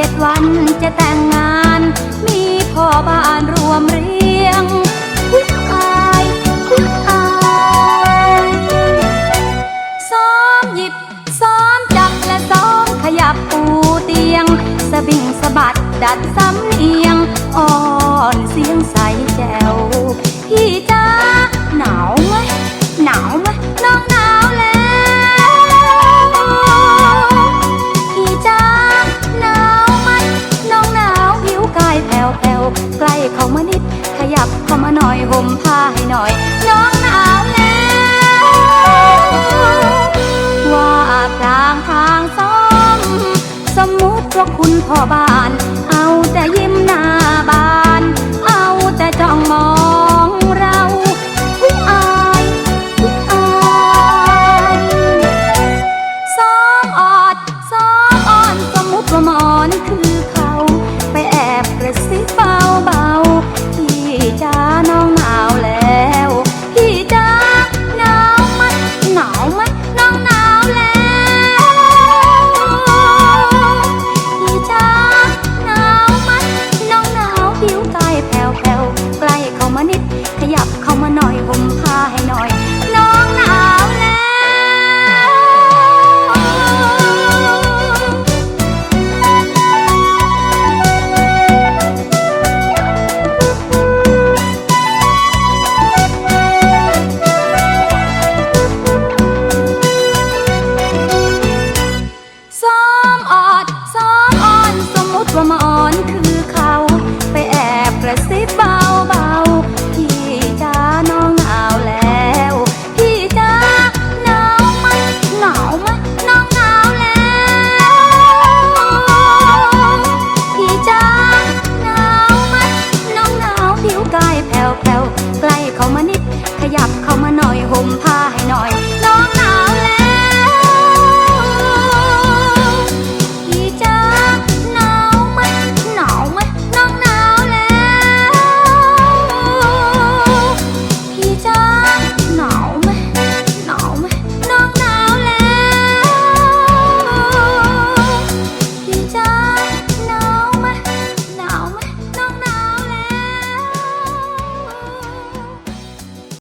เจ็ดวันจะแต่งงาน มีพ่อบ้านรวมเรียงคุกอายคุกอายซ้อมหยิบซ้อมจับและซ้อมขยับปูเตียง สะบิ่งสะบัดดัดสำเนียง อ่อนเสียงใสแจ๋วพี่จ้าหนาว อกใกล้เข้ามานิด ขยับเข้ามาหน่อยห่มผ้าให้หน่อย น้องหนาวแล้วว่าทางทางซ้อม สมมุติว่าคุณพ่อบ้าน เอาแต่ยิ้มหน้าบาน คือเขา ไปแอบกระซิบ